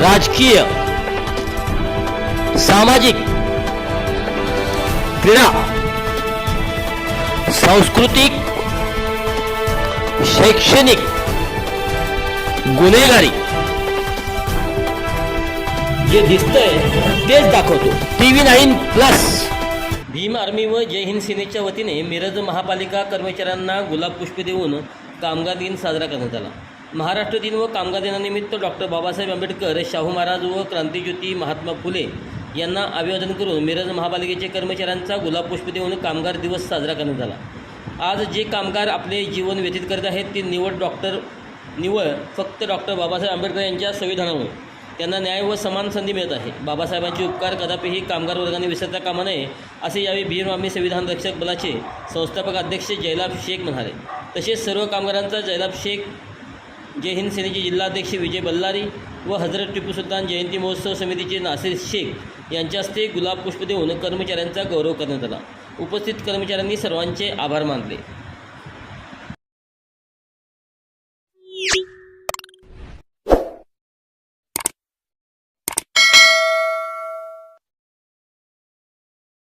राजकीय सामाजिक क्रीडा सांस्कृतिक शैक्षणिक गुन्हेगारी. जे दिसतंय तेच दाखवतो. T V nine plus. Bhim Army व जय हिंद सेनेच्या वतीने मिरज महापालिका कर्मचाऱ्यांना गुलाब पुष्प देऊन कामगार दिन साजरा करण्यात आला. महाराष्ट्र दिन व कामगार दिनानिमित्त डॉक्टर बाबासाहेब आंबेडकर शाहू महाराज व क्रांतिज्योती महात्मा फुले यांना अभिवादन करून मिरज महापालिकेचे कर्मचाऱ्यांचा गुलाब पुष्प देऊन कामगार दिवस साजरा करण्यात आला. आज जे कामगार आपले जीवन व्यतीत करत आहेत ते निवड डॉक्टर निवळ फक्त डॉक्टर बाबासाहेब आंबेडकर यांच्या संविधानामुळे. त्यांना न्याय व समान संधी मिळत आहे. बाबासाहेबांचे उपकार कदापिही कामगार वर्गाने विसरता कामा नये असे यावेळी भीम संविधान रक्षक बलाचे संस्थापक अध्यक्ष जयलाभ शेख म्हणाले. तसेच सर्व कामगारांचा जयलाभ शेख जय हिंद सेनेचे जिल्हाध्यक्ष विजय बल्लारी व हजरत टिपू सुलतान जयंती महोत्सव समितीचे नासिर शेख यांच्या हस्ते गुलाब पुष्प देऊन कर्मचाऱ्यांचा गौरव करण्यात आला. उपस्थित कर्मचाऱ्यांनी सर्वांचे आभार मानले.